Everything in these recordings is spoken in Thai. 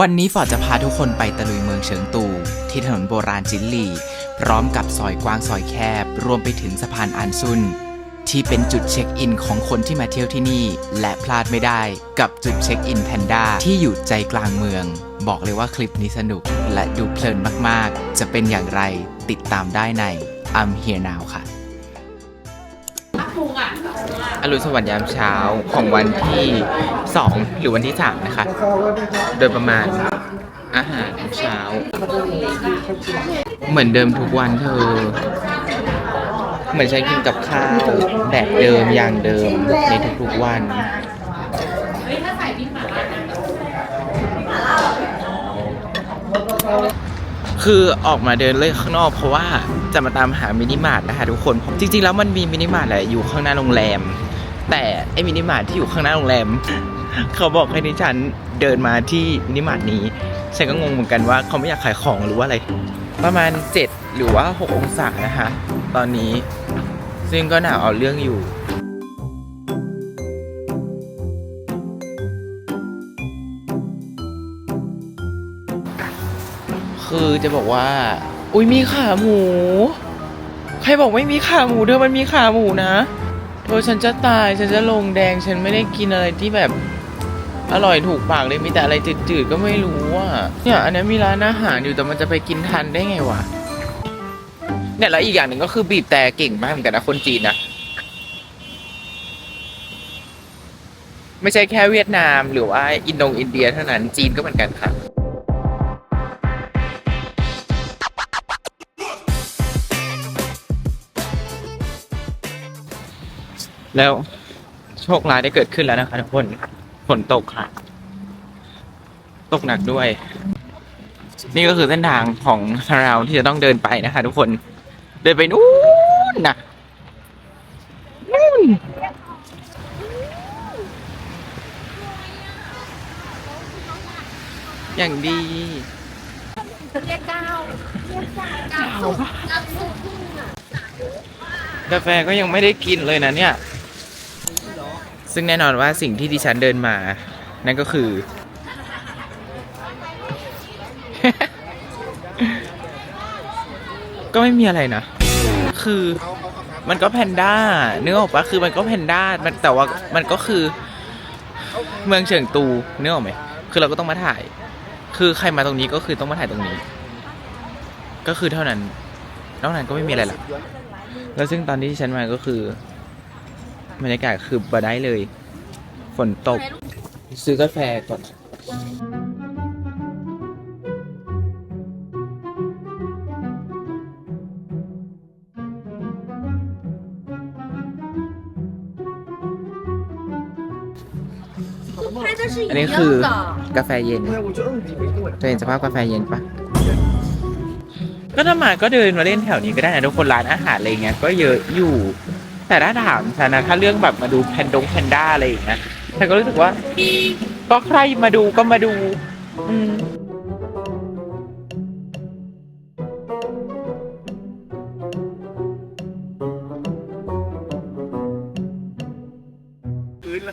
วันนี้ฟอร์ดจะพาทุกคนไปตะลุยเมืองเฉิงตู ที่ถนนโบราณจินหลีพร้อมกับซอยกว้างซอยแคบ รวมไปถึงสะพานอันซุน ที่เป็นจุดเช็คอินของคนที่มาเที่ยวที่นี่ และพลาดไม่ได้กับจุดเช็คอินแพนด้าที่อยู่ใจกลางเมือง บอกเลยว่าคลิปนี้สนุกและดูเพลินมากๆ จะเป็นอย่างไรติดตามได้ใน I'm Here Now ค่ะ อ อรุณสวัสดิ์ยามเช้าของวันที่ 2 หรือวันที่ 3 นะคะ โดยประมาณอาหารเช้า เหมือนเดิมทุกวันเธอ เหมือนฉันกินกับข้าวแบบเดิมอย่างเดิมในทุกๆวัน คือออกมาเดินเล่นข้างนอกเพราะว่าจะมาตามหามินิมาร์ทนะคะทุกคนจริงๆแล้วมันมีมินิมาร์ทแหละอยู่ข้างหน้าโรงแรม แต่ไอ้มินิมาร์ทที่อยู่ข้างหน้าโรงแรม เขาบอกให้ดิฉันเดินมาที่มินิมาร์ทนี้ฉันก็งงเหมือนกันว่าเขาไม่อยากขายของหรือว่าอะไร ประมาณ 7 หรือว่า 6 องศานะคะตอนนี้ซึ่งก็หนาวเอาเรื่องอยู่ คือจะบอกว่า อุ้ยมีขาหมู ใครบอกไม่มีขาหมูเธอมันมีขาหมูนะเธอฉันจะตายฉันจะลงแดงฉันไม่ได้กินอะไรที่แบบอร่อยถูกปากเลยมีแต่อะไรจืดๆก็ไม่รู้อะเนี่ยอันนี้มีร้านอาหารอยู่แต่มันจะไปกินทันได้ไงวะเนี่ยแล้วอีกอย่างหนึ่งก็คือบีบแต่เก่งมากเหมือนกันนะคนจีนนะไม่ใช่แค่เวียดนามหรือว่าอินโดอินเดียเท่านั้นจีนก็เหมือนกันค่ะ แล้วโชคร้ายได้เกิดขึ้นแล้วนะคะทุกคนฝนตกค่ะ ตกหนักด้วย นี่ก็คือเส้นทางของเราที่จะต้องเดินไปนะคะ ทุกคน เดินไปนู่นนะนู่นอย่างดีเรียกเก้าเรียกเก้าเก้าสุกเก้าสุกกาแฟก็ยังไม่ได้กินเลยนะเนี่ย ซึ่งแน่นอนว่าสิ่งที่ดิฉันเดินมา นั่นก็คือ ก็ไม่มีอะไรนะ คือมันก็แพนด้าเนื้อออกปะคือมันก็แพนด้ามันแต่ว่ามันก็คือ เมืองเฉิงตูเนื้อออกไหมคือเราก็ต้องมาถ่าย คือใครมาตรงนี้ก็คือต้องมาถ่ายตรงนี้ ก็คือเท่านั้นนอกนั้นก็ไม่มีอะไรหรอกแล้วซึ่งตอนที่ฉันมาก็คือ บรรยากาศคือบ่ได้เลย ฝนตก ซื้อกาแฟก่อนอันนี้คือกาแฟเย็นจะเห็นสภาพกาแฟเย็นปะก็ถ้ามาก็เดินมาเล่นแถวนี้ก็ได้นะทุกคนร้านอาหารอะไรเงี้ยก็เยอะอยู่ แต่ถ้าถามฉันนะถ้าเรื่องแบบมาดูแพนดงแพนด้าอะไรอย่างเงี้ยฉันก็รู้สึกว่า ก็ใครมาดูก็มาดู อืม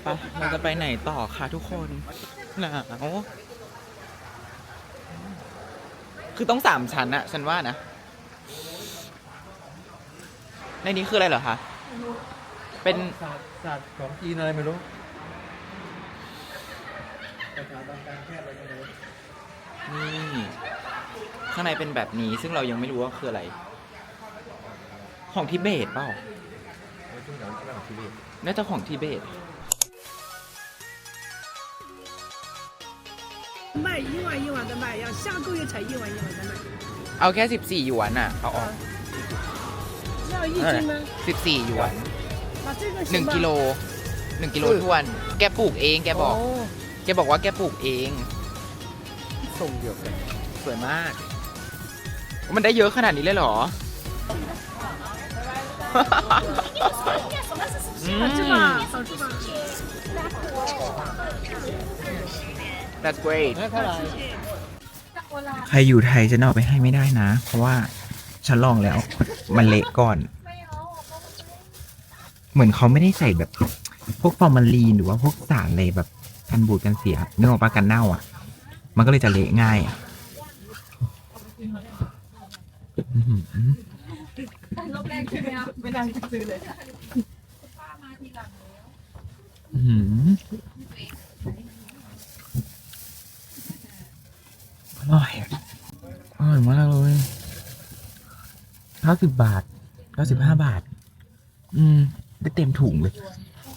ไปเราจะไปไหนต่อคะทุกคน หนาว คือต้องสามชั้นอะฉันว่านะ ในนี้คืออะไรเหรอคะ เป็น ศาสตร์ศาสตร์ของจีนอะไรไม่รู้ภาษาทางการแพทย์อะไรก็ไม่รู้ นี่ข้างในเป็นแบบนี้ซึ่งเรายังไม่รู้ว่าคืออะไร ของทิเบตเปล่า ไม่ใช่หนังฝรั่งทีวี น่าจะของทิเบต 卖一万一万的卖，要下个月才一万一万的卖， เอาแค่ 14หยวนอ่ะ เอาออก 只 要一斤吗？ 14หยวน 把这个 หนึ่ง 行吧 กิโลหนึ่งกิโลทวน แกปลูกเองแกบอก 哦， แกบอกว่าแกปลูกเอง ส่งเดียวกัน สวยมาก มันได้เยอะขนาดนี้เลยเหรอ อืม 好吃吧？好吃吧？ That's great เท่าไหร่ ใครอยู่ไทยจะเอาไปให้ไม่ได้นะ เพราะว่า ฉันลองแล้ว มันเละก่อน เหมือนเขาไม่ได้ใส่แบบ พวกฟอร์มาลีนหรือว่าพวกสารอะไรแบบกันบูดกันเสียเนื้อออกปากันเน่าอะ มันก็เลยจะเละง่ายอื้อหือรอบแรกใช่ไหมครับไม่ได้ซื้อเลยอื้อหืออร่อยอะอร่อยมากเลย เก้าสิบบาทเก้าสิบห้าบาท อืม ได้เต็มถุงเลย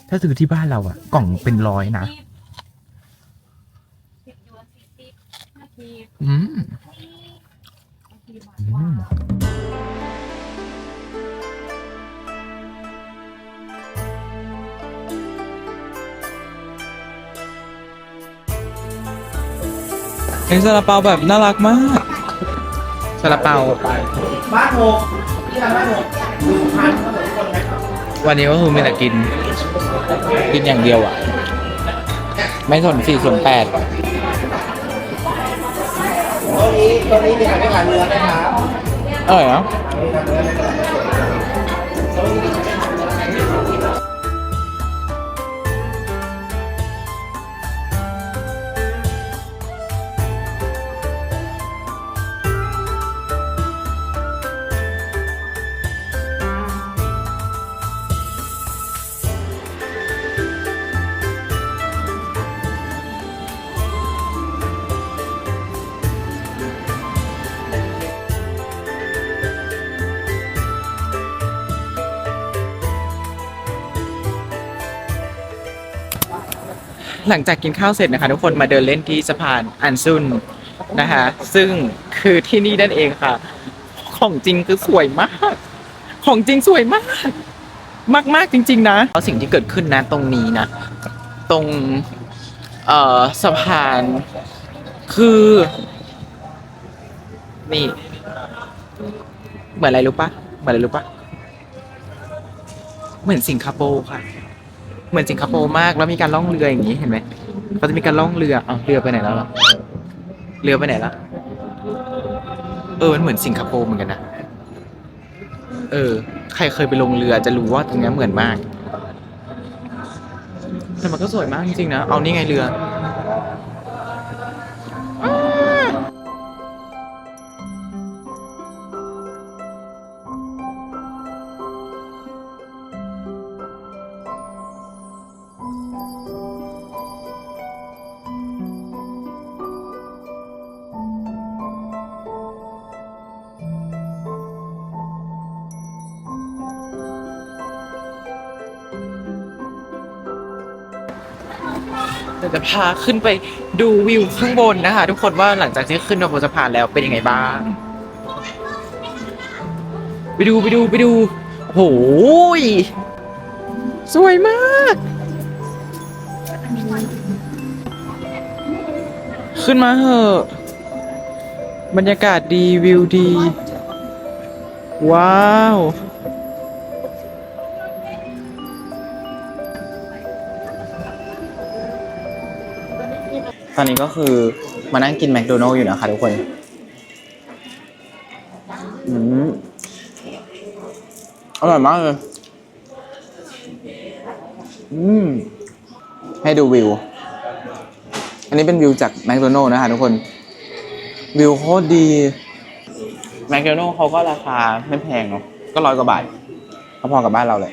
ถ้าซื้อที่บ้านเราอะกล่องเป็นร้อยนะอืมอืมเป็นซาลาเปาแบบน่ารักมาก ซาลาเปาวันนี้ก็คือมีแต่กิน กินอย่างเดียวอะ ไม่สนสี่ส่วนแปดตัวนี้ตัวนี้มีขายไม่ขายเรือไหมครับอร่อยเนาะ หลังจากกินข้าวเสร็จนะคะ ทุกคนมาเดินเล่นที่สะพานอันซุนนะคะ ซึ่งคือที่นี่นั่นเองค่ะ ของจริงคือสวยมาก ของจริงสวยมาก มากมากๆจริง ๆ นะแล้วสิ่งที่เกิดขึ้นนะตรงนี้นะ ตรงเอ่อสะพานคือ นี่ เหมือนอะไรรู้ปะเหมือนอะไรรู้ปะเหมือนสิงคโปร์ค่ะ เหมือนสิงคโปร์มากแล้วมีการล่องเรืออย่างนี้เห็นไหมเขาจะมีการล่องเรืออ้าวเรือไปไหนแล้วล่ะเรือไปไหนละเออมันเหมือนสิงคโปร์เหมือนกันนะเออ ใครเคยไปลงเรือจะรู้ว่าตรงนี้เหมือนมาก แต่มันก็สวยมากจริงๆนะ เอานี่ไงเรือ พาขึ้นไปดูวิวข้างบนนะคะ ทุกคนว่าหลังจากที่ขึ้นมาบนสะพานแล้วเป็นยังไงบ้าง ไปดูไปดูไปดูโอ้โหยสวยมาก ขึ้นมาเหอะ บรรยากาศดีวิวดี ว้าว ตอนนี้ก็คือมานั่งกินแมคโดนัลล์อยู่นะคะทุกคน อืมอร่อยมากเลย อืม ให้ดูวิว อันนี้เป็นวิวจากแมคโดนัลล์นะคะทุกคน วิวโคตรดี แมคโดนัลล์เขาก็ราคาไม่แพงเนาะ ก็ร้อยกว่าบาทพอๆกับบ้านเราเลย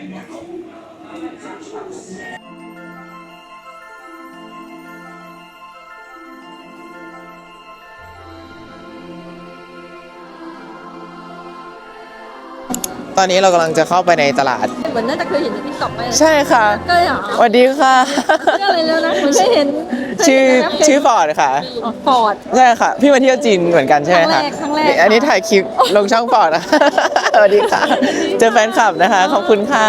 ตอนนี้เรากำลังจะเข้าไปในตลาด เหมือนน่าจะเคยเห็นในทิกตอกไหมใช่ค่ะเคยเหรอสวัสดีค่ะ ชื่ออะไรแล้วนะเหมือนเคยเห็นชื่อชื่อฟอร์ดค่ะฟอร์ดใช่ค่ะ พี่มาเที่ยวจีนเหมือนกันใช่ไหมคะครั้งแรกครั้งแรกอันนี้ถ่ายคลิปลงช่องฟอร์ดนะสวัสดีค่ะ เจอแฟนคลับนะคะขอบคุณค่ะ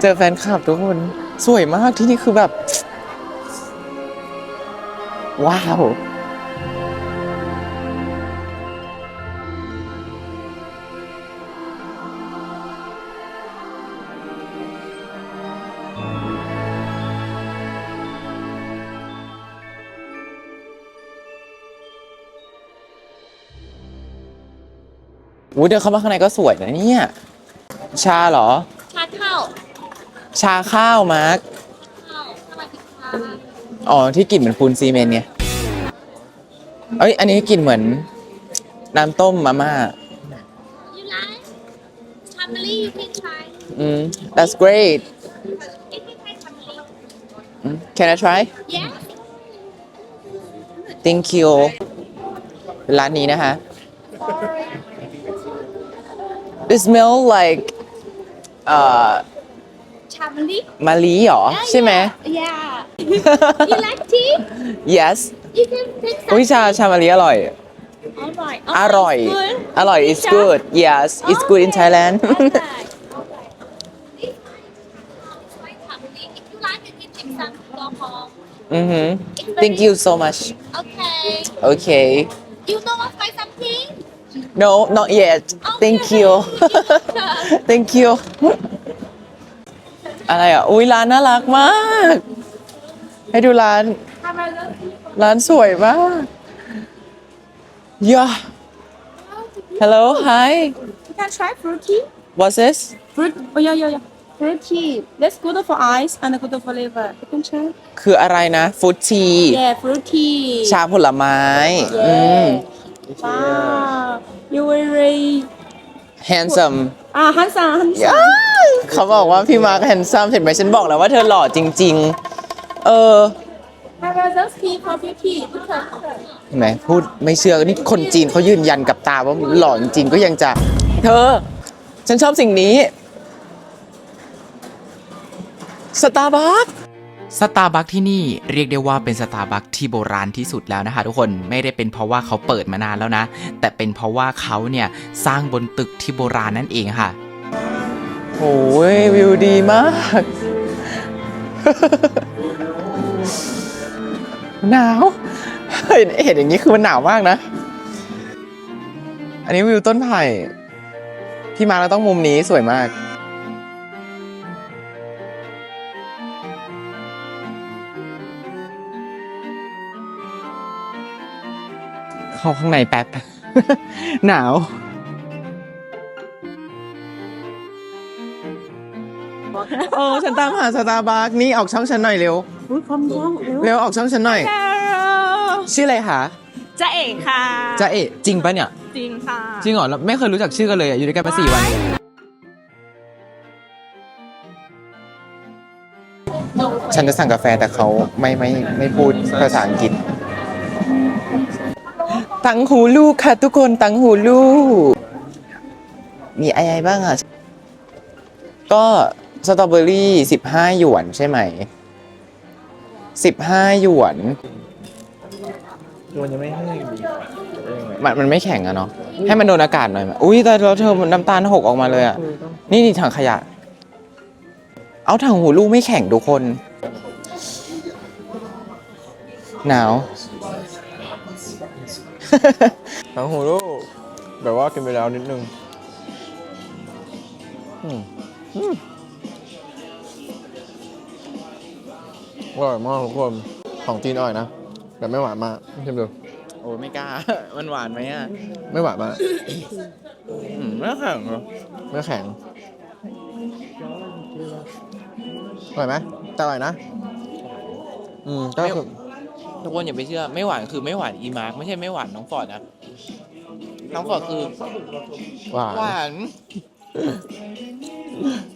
เจอแฟนคลับทุกคนสวยมากที่นี่คือแบบ ว้าว อุ้ยเดินเข้ามาข้างในก็สวยนะเนี่ย ชาเหรอ ชาข้าวชาข้าวมาร์คข้าวสวัสดีค่ะอ๋อที่กลิ่นเหมือนปูนซีเมนต์ไงเอ้ยอันนี้กลิ่นเหมือนน้ำต้มมาม่า You like? Family, you can try. อืม that's great You can try family. อืม can I try Yeah. thank you ร้านนี้นะคะ it smell like เอ่อ Family. มาลีเหรอ ใช่ไหม Yeah. you like tea? yes You can take some. อุ้ยชาชามาลีอร่อย Alright. อร่อย good. อร่อย it's good yes it's good in Okay. Thailand Alright. Okay. This one is my family. If you like, you can take some to go home. อือหือ thank you so much Okay. okay You know what? Buy something. No not yet thank you thank you อะไรอะ อุ้ยร้านน่ารักมาก ให้ดูร้าน ร้านสวยมากย่า hello hi You can try fruity. what's this Fruit. Oh yeah, yeah, yeah. Fruity. That's good for eyes and good for liver. You can try. คืออะไรนะฟูดที Yeah, fruity. ชาผลไม้ อืม Wow. You very handsome ah handsome, handsome. ย้ายเขาบอกว่าพี่มาร์คแฮนซัมเห็นไหมฉันบอกแล้วว่าเธอหล่อจริง ๆ เออ Have a those tea for beauty. Look at. เห็นไหมพูดไม่เชื่อนี่คนจีนเขายืนยันกับตาว่าหล่อจริงๆก็ยังจะ เธอ ฉันชอบสิ่งนี้สตาร์บัค สตาร์บัคที่นี่เรียกได้ว่าเป็นสตาร์บัคที่โบราณที่สุดแล้วนะคะทุกคนไม่ได้เป็นเพราะว่าเขาเปิดมานานแล้วนะ แต่เป็นเพราะว่าเขาเนี่ยสร้างบนตึกที่โบราณนั่นเองค่ะโอ้ยวิวดีมาก หนาวเห็นเห็นอย่างนี้คือมันหนาวมากนะ อันนี้วิวต้นไผ่พี่มาแล้วต้องมุมนี้สวยมาก เข้าข้างในแป๊บ หนาวโอ้ฉันตามหาสตาร์บัคนี่ออกช่องฉันหน่อยเร็วเร็วออกช่องฉันหน่อย ชื่ออะไรคะจะเอกค่ะจะเอะจริงปะเนี่ย จริงค่ะ จริงเหรอเราไม่เคยรู้จักชื่อกันเลยอะอยู่ด้วยกันมาสี่วันฉันจะสั่งกาแฟแต่เขาไม่ไม่ไม่พูดภาษาอังกฤษ ตังหูลูกค่ะทุกคนตังหูลูก มีอะไรบ้างอะ ก็สตรอเบอรี่สิบห้าหยวนใช่ไหมสิบห้าหยวนมันยังไม่ให้ดีมันมันไม่แข็งอะเนาะให้มันโดนอากาศหน่อยไหมอุ้ยแต่เราเธอน้ำตาลหกออกมาเลยอะนี่นี่ถังขยะ เอาถังหูลูกไม่แข็งทุกคน หนาว ทั้งหูลูกแบบว่ากินไปแล้วนิดนึงอืมอืมอร่อยมากทุกคน ของจีนอร่อยนะ แต่ไม่หวานมากชิมดู โอ้ยไม่กล้า มันหวานไหมอะไม่หวานมาก อืมไม่แข็งเหรอไม่แข็ง อร่อยไหมแต่อร่อยนะ อืม ก็คือ ทุกคนอย่าไปเชื่อไม่หวานคือไม่หวานอีมาร์กไม่ใช่ไม่หวานน้องฟอร์ดนะน้องฟอร์ดคือหวานหวาน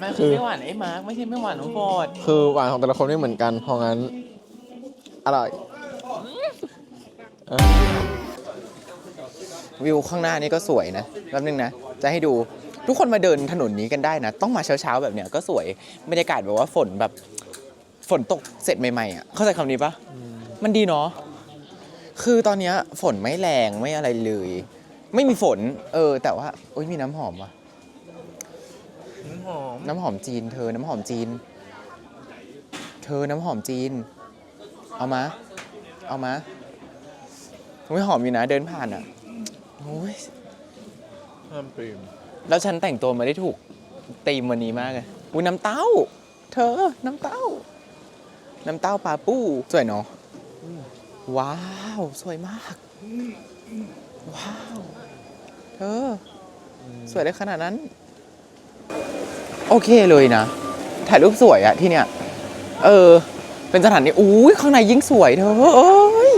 มันคือไม่หวานไอ้มาร์กไม่ใช่ไม่หวานน้องฟอร์ดคือหวานของแต่ละคนไม่เหมือนกันเพราะงั้นอร่อยวิวข้างหน้านี่ก็สวยนะแป๊บนึงนะ จะให้ดูทุกคนมาเดินถนนนี้กันได้นะ ต้องมาเช้าๆแบบเนี้ยก็สวยบรรยากาศแบบว่าฝนแบบฝนตกเสร็จใหม่ๆอะเข้าใจคำนี้ปะ มันดีเนาะคือตอนเนี้ยฝนไม่แรงไม่อะไรเลย ไม่มีฝน เออ แต่ว่าโอ้ยมีน้ำหอมว่ะ น้ำหอมน้ำหอมจีน เธอน้ำหอมจีน เธอน้ำหอมจีน เอามา เอามาไม่หอมอยู่นะเดินผ่านอะโอ้ยห้ามปรีมแล้วฉันแต่งตัวมาได้ถูกตีมวันนี้มากเลยอุ้ยน้ำเต้า เธอ น้ำเต้า น้ำเต้าปลาปูสวยเนาะ ว้าว สวยมาก ว้าว เธอ สวยได้ขนาดนั้น โอเคเลยนะ ถ่ายรูปสวยอะที่เนี่ย เออ เป็นสถานที่อู้ข้างในยิ่งสวยเธอเอ้ย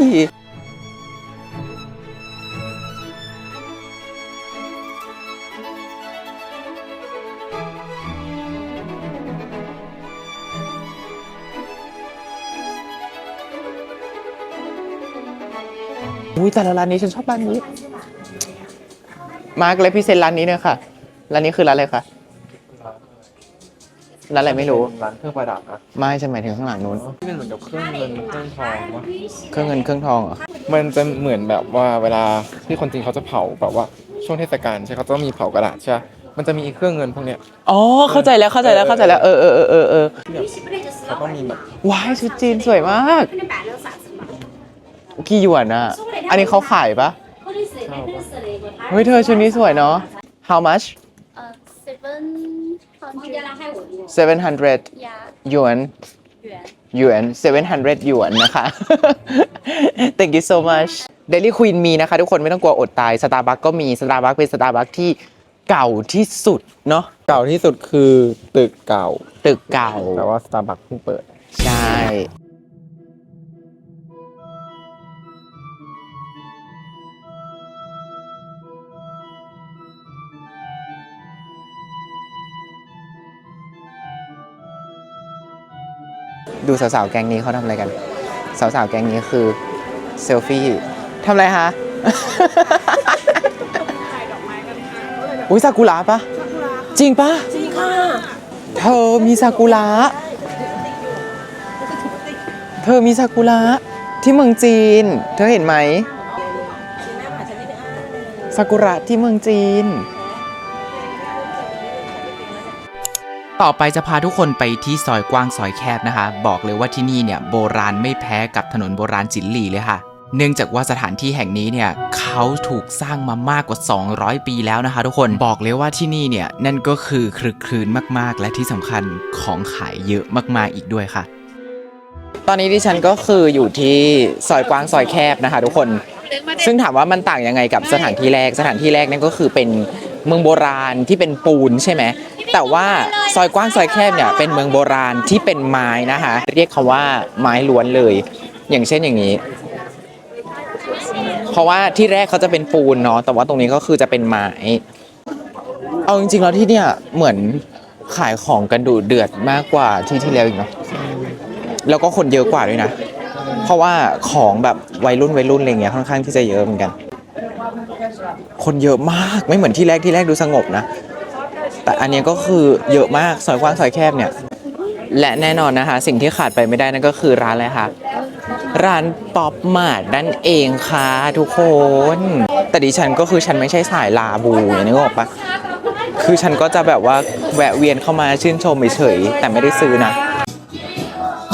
อุ้ยแต่ละร้านนี้ฉันชอบร้านนี้ มาร์กและพิเศษร้านนี้เนี่ยค่ะ ร้านนี้คือร้านอะไรคะ ร้านอะไรไม่รู้ ร้านเครื่องประดับนะไม่ฉันหมายถึงข้างหลังนู้น ที่เป็นเหมือนกับเครื่องเงินเครื่องทองวะเครื่องเงินเครื่องทองเหรอ มันจะเหมือนแบบว่าเวลาที่คนจีนเขาจะเผาแบบว่าช่วงเทศกาลใช่เขาต้องมีเผากระดาษใช่ปะมันจะมีเครื่องเงินพวกเนี้ยอ๋อ เข้าใจแล้ว เข้าใจแล้ว เข้าใจแล้ว เออเออเออเออเออเขาต้องมีแบบว้ายชุดจีนสวยมาก กี่หยวนอะอันนี้เขาขายปะเฮ้ยเธอชุดนี้สวยเนาะ how much 呃，seven hundred 700 yeah หยวน元。หยวน700หยวนนะคะ thank you so much Daily Queen มีนะคะ ทุกคนไม่ต้องกลัวอดตาย Starbucks ก็มี Starbucks เป็น Starbucks ที่เก่าที่สุดเนาะเก่าที่สุดคือตึกเก่า ตึกเก่า แต่ว่าสตาร์บัคเพิ่งเปิด ใช่ ดูสาวๆ แก๊งนี้เขาทำอะไรกัน สาวๆ แก๊งนี้คือเซลฟี่ทำอะไรคะอุ้ยซากุระปะจริงปะจริงค่ะเธอมีซากุระเธอมีซากุระที่เมืองจีน เธอเห็นไหมซากุระที่เมืองจีน ต่อไปจะพาทุกคนไปที่ซอยกว้างซอยแคบนะคะ บอกเลยว่าที่นี่เนี่ยโบราณไม่แพ้กับถนนโบราณจินหลีเลยค่ะ เนื่องจากว่าสถานที่แห่งนี้เนี่ยเขาถูกสร้างมามากกว่า 200 ปีแล้วนะคะ ทุกคนบอกเลยว่าที่นี่เนี่ยนั่นก็คือคลึกคลืนมากๆ และที่สำคัญของขายเยอะมากๆอีกด้วยค่ะ ตอนนี้ดิฉันก็คืออยู่ที่ซอยกว้างซอยแคบนะคะ ทุกคน ซึ่งถามว่ามันต่างยังไงกับสถานที่แรกสถานที่แรกนั่นก็คือเป็นเมืองโบราณที่เป็นปูนใช่ไหม แต่ว่าซอยกว้างซอยแคบเนี่ยเป็นเมืองโบราณที่เป็นไม้นะคะเรียกคาว่าไม้ล้วนเลย อย่างเช่นอย่างนี้ เพราะว่าที่แรกเขาจะเป็นปูนเนาะแต่ว่าตรงนี้ก็คือจะเป็นไม้เอาจริงๆแล้วที่เนี่ยเหมือนขายของกันดูเดือดมากกว่าที่ที่แล้วอีกเนาะแล้วก็คนเยอะกว่าด้วยนะ เพราะว่าของแบบวัยรุ่นวัยรุ่นอะไรเงี้ยค่อนข้างที่จะเยอะเหมือนกัน คนเยอะมากไม่เหมือนที่แรกที่แรกดูสงบนะ แต่อันนี้ก็คือเยอะมากซอยกว้างซอยแคบเนี่ย และแน่นอนนะคะ สิ่งที่ขาดไปไม่ได้นั่นก็คือร้านอะไรคะร้านป๊อปมาร์ทนั่นเองค่ะทุกคน แต่ดิฉันก็คือฉันไม่ใช่สายลาบูอย่างนี้ก็บอกปะคือฉันก็จะแบบว่าแวะเวียนเข้ามาชื่นชมเฉยๆแต่ไม่ได้ซื้อนะ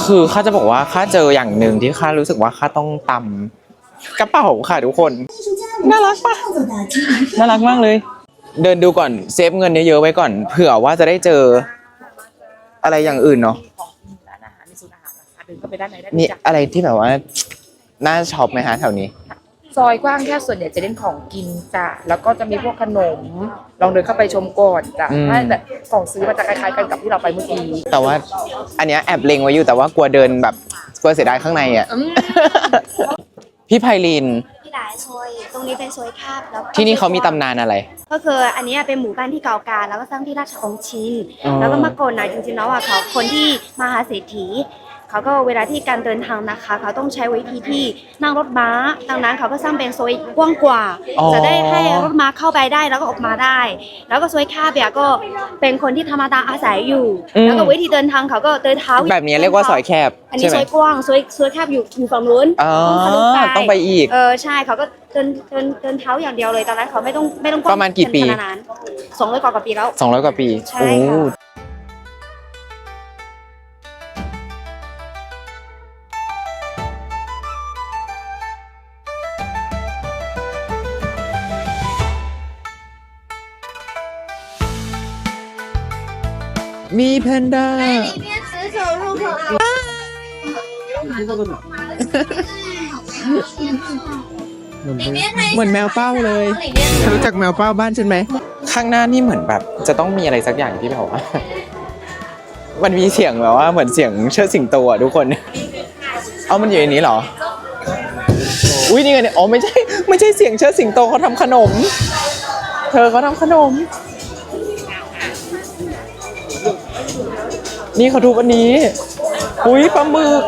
คือข้าจะบอกว่าข้าเจออย่างหนึ่งที่ข้ารู้สึกว่าข้าต้องตำกระเป๋าค่ะทุกคน น่ารักปะน่ารักมากเลย เดินดูก่อนเซฟเงินเยอะๆไว้ก่อน เผื่อว่าจะได้เจออะไรอย่างอื่นเนาะร้านอาหารในศูนย์อาหารนะคะเดินเข้าไปด้านในได้มีจ้ะอะไรที่แบบว่าน่าช็อปไหมฮะแถวนี้ ซอยกว้างแค่ส่วนใหญ่จะเล่นของกินจ้ะแล้วก็จะมีพวกขนม ลองเดินเข้าไปชมก่อนจ้ะอืม ถ้าแบบของซื้อมันจะคล้ายๆกันกับที่เราไปเมื่อกี้แต่ว่าอันเนี้ยแอบเล็งไว้อยู่แต่ว่ากลัวเดินแบบกลัวเสียดายข้างในอะ อืมพี่ไพลินมีหลาย ซอยตรงนี้เป็นซอยคาบแล้วก็ที่นี่เขามีตำนานอะไร ก็คืออันนี้เป็นหมู่บ้านที่เก่าแก่แล้วก็สร้างที่ราชองค์ชิน อ๋อ แล้วก็มาก่อนนะจริงๆแล้วอะเขาคนที่มหาเศรษฐี เขาก็เวลาที่การเดินทางนะคะ เขาต้องใช้วิธีที่นั่งรถม้าดังนั้นเขาก็สร้างเป็นซอยกว้างกว่า อ๋อ จะได้ให้รถม้าเข้าไปได้แล้วก็ออกมาได้ แล้วก็ซอยคาบเนี่ยก็เป็นคนที่ธรรมดาอาศัยอยู่ แล้วก็วิธีเดินทางเขาก็เดินเท้าแบบนี้เรียกว่าซอยแคบอันนี้ใช่ไหมซอยกว้างซอยซอยแคบอยู่อยู่ฝั่งนู้นอ๋อต้องทะลุต้องไปอีก เออใช่เขาก็เดินเดินเดินเท้าอย่างเดียวเลยตอนนั้นเขาไม่ต้องไม่ต้องประมาณกี่ปี ขนาดนั้นสองร้อยกว่าปีแล้วสองร้อยกว่าปีใช่โอ้ค่ะมี แพนด้าเหมือนแมวเป้าเลยเธอรู้จักแมวเป้าบ้านฉันไหม ข้างหน้านี่เหมือนแบบ จะต้องมีอะไรสักอย่างที่แบบว่ามันมีเสียงแบบว่าเหมือนเสียงเชิดสิงโตอะทุกคน เอามันอยู่ในนี้เหรอ อุ้ยนี่ไงเนี่ย อ๋อไม่ใช่ไม่ใช่เสียงเชิดสิงโตเขาทำขนม เธอเขาทำขนม นี่เขาทุบอันนี้ อุ้ยปลาหมึก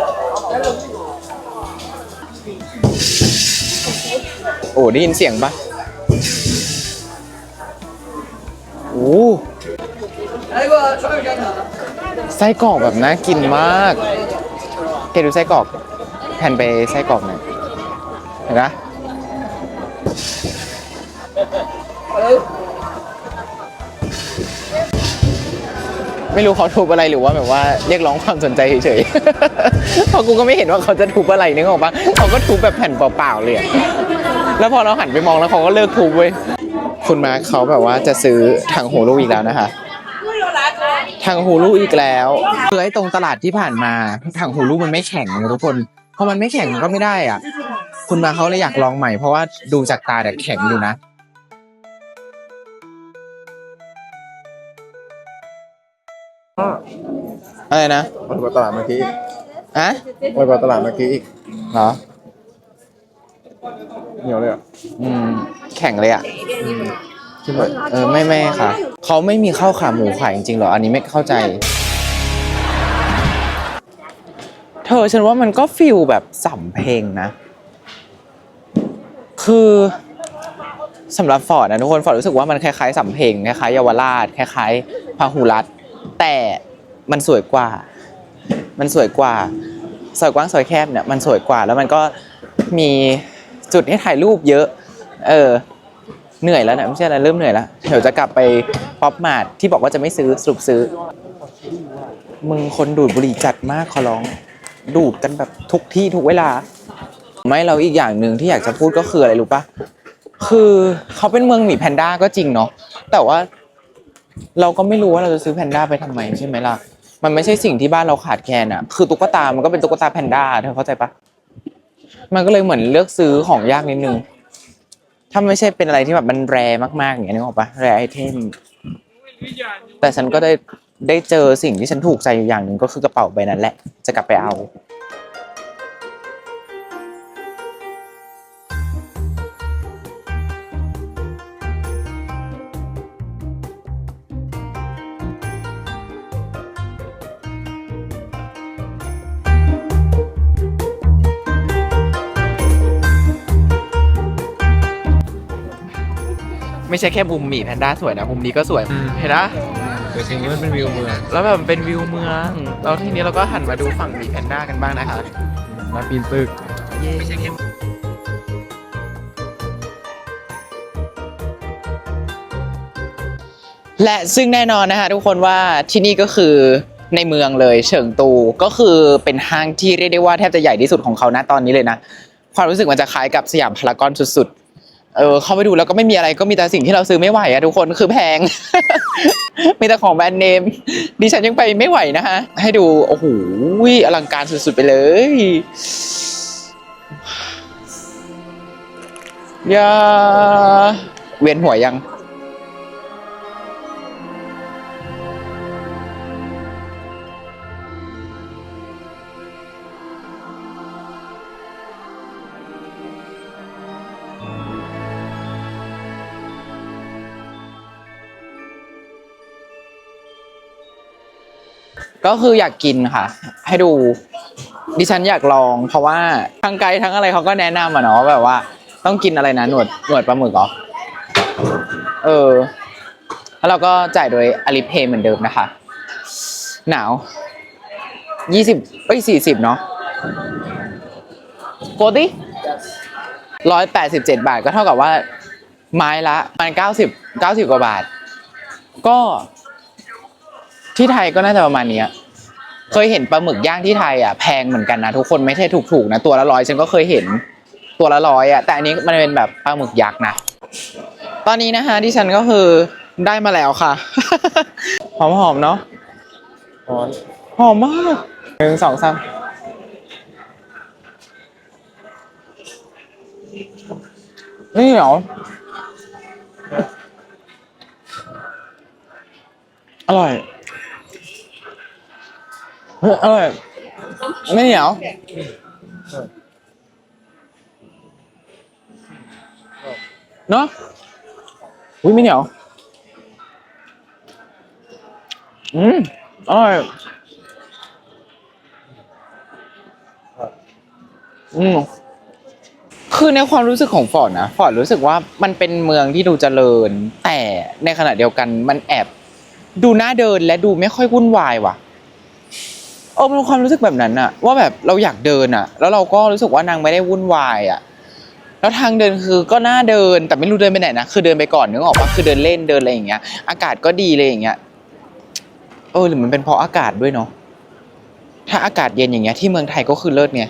โอ้ได้ยินเสียงปะโอ้ไส้กรอกแบบน่ากินมากแกดูไส้กรอกแผ่นไปไส้กรอกหน่อยเห็นปะ ไม่รู้เขาทุบอะไรหรือว่าแบบว่าเรียกร้องความสนใจเฉยๆ เพราะกูก็ไม่เห็นว่าเขาจะทุบอะไรนึกออกปะเขาก็ทุบแบบแผ่นเปล่าๆเลยอะแล้วพอเราหันไปมองแล้วเขาก็เลิกทุบเว้ย คุณมาร์คเขาแบบว่าจะซื้อถังหูลูกอีกแล้วนะคะถังหูลูกอีกแล้วคือไอ้ตรงตลาดที่ผ่านมาถังหูลูกมันไม่แข็งนะทุกคนพอมันไม่แข็งมันก็ไม่ได้อะ คุณมาเขาเลยอยากลองใหม่เพราะว่าดูจากตาแต่แข็งอยู่นะ อะไรนะมันกว่าตลาดเมื่อกี้อีกอะมันกว่าตลาดเมื่อกี้อีกเหรอ เหนียวเลยอะอืม แข็งเลยอะชิมหน่อยเออไม่ไม่ค่ะ เขาไม่มีข้าวขาหมูขายจริงๆเหรอ อันนี้ไม่เข้าใจ เธอฉันว่ามันก็ฟิลแบบสำเพลงนะ คือสำหรับฟอร์ดนะทุกคนฟอร์ดรู้สึกว่ามันคล้ายๆสำเพลงคล้ายๆเยาวราชคล้ายๆพาหุรัตน์แต่ มันสวยกว่า มันสวยกว่าซอยกว้างซอยแคบเนี่ยมันสวยกว่า แล้วมันก็มีจุดให้ถ่ายรูปเยอะ เออ เหนื่อยแล้วนะไม่ใช่อะไรเริ่มเหนื่อยแล้วเดี๋ยวจะกลับไปป๊อปมาร์ทที่บอกว่าจะไม่ซื้อสรุปซื้อ มึงคนดูดบุหรี่จัดมากขอร้อง ดูดกันแบบทุกที่ทุกเวลา ไม่เราอีกอย่างหนึ่งที่อยากจะพูดก็คืออะไรรู้ปะคือเขาเป็นเมืองหมีแพนด้าก็จริงเนาะแต่ว่าเราก็ไม่รู้ว่าเราจะซื้อแพนด้าไปทำไมใช่ไหมล่ะ มันไม่ใช่สิ่งที่บ้านเราขาดแคลนอะคือตุ๊กตา มันก็เป็นตุ๊กตาแพนด้าเธอเข้าใจปะมันก็เลยเหมือนเลือกซื้อของยากนิดนึง ถ้าไม่ใช่เป็นอะไรที่แบบมันแรมากๆอย่างนี้นึกออกปะแรไอเทม แต่ฉันก็ได้ได้เจอสิ่งที่ฉันถูกใจอยู่อย่างหนึ่งก็คือกระเป๋าใบนั้นแหละ จะกลับไปเอา ไม่ใช่แค่มุมหมีแพนด้าสวยนะมุมนี้ก็สวยเห็นปะแต่จริงๆมันเป็นวิวเมืองแล้วแบบเป็นวิวเมืองแล้วทีนี้เราก็หันมาดูฝั่งหมีแพนด้ากันบ้างนะคะมาปีนตึกและซึ่งแน่นอนนะคะทุกคนว่าที่นี่ก็คือในเมืองเลยเฉิงตูก็คือเป็นห้างที่เรียกได้ว่าแทบจะใหญ่ที่สุดของเขาณตอนนี้เลยนะ ความรู้สึกมันจะคล้ายกับสยามพารากอนสุดๆ เออเข้าไปดูแล้วก็ไม่มีอะไรก็มีแต่สิ่งที่เราซื้อไม่ไหวอะทุกคนคือแพง มีแต่ของแบรนด์เนมดิฉันยังไปไม่ไหวนะฮะ ให้ดู โอ้โหอลังการสุดๆไปเลยย่าเวียนหัวยัง ก็คืออยากกินค่ะ ให้ดู ดิฉันอยากลอง เพราะว่าทั้งไกด์ทั้งอะไรเขาก็แนะนำอะเนาะแบบว่า ต้องกินอะไรนะหนวดหนวดปลาหมึกเหรอเออ แล้วเราก็จ่ายโดยอลิเพย์เหมือนเดิมนะคะ หนาวยี่สิบเอ้ยสี่สิบเนาะโฟติร้อยแปดสิบเจ็ดบาทก็เท่ากับว่า ไม้ละมาณเก้าสิบเก้าสิบกว่าบาท ก็ ที่ไทยก็น่าจะประมาณเนี้ยเคยเห็นปลาหมึกย่างที่ไทยอะแพงเหมือนกันนะทุกคนไม่ใช่ถูกๆนะตัวละร้อยฉันก็เคยเห็นตัวละร้อยอะแต่อันนี้มันเป็นแบบปลาหมึกยักษ์นะตอนนี้นะคะที่ฉันก็คือได้มาแล้วค่ะ หอมๆเนาะร้อนหอมมากหนึ่งสองสามนี่เหรออร่อย อร่อยไม่เหนียวเนาะอุ้ยไม่เหนียว อืมอร่อยอืมคือในความรู้สึกของฟอร์ดนะฟอร์ดรู้สึกว่ามันเป็นเมืองที่ดูเจริญ แต่ในขณะเดียวกันมันแอบ ดูน่าเดินและดูไม่ค่อยวุ่นวายว่ะ เออมันความรู้สึกแบบนั้นอะว่าแบบเราอยากเดินอะแล้วเราก็รู้สึกว่านางไม่ได้วุ่นวายอะแล้วทางเดินคือก็น่าเดินแต่ไม่รู้เดินไปไหนนะคือเดินไปก่อนนึกออกปะคือเดินเล่นเดินอะไรอย่างเงี้ย อากาศก็ดีเลยอย่างเงี้ยเออหรือมันเป็นเพราะอากาศด้วยเนาะถ้าอากาศเย็นอย่างเงี้ยที่เมืองไทยก็คือเลิศไง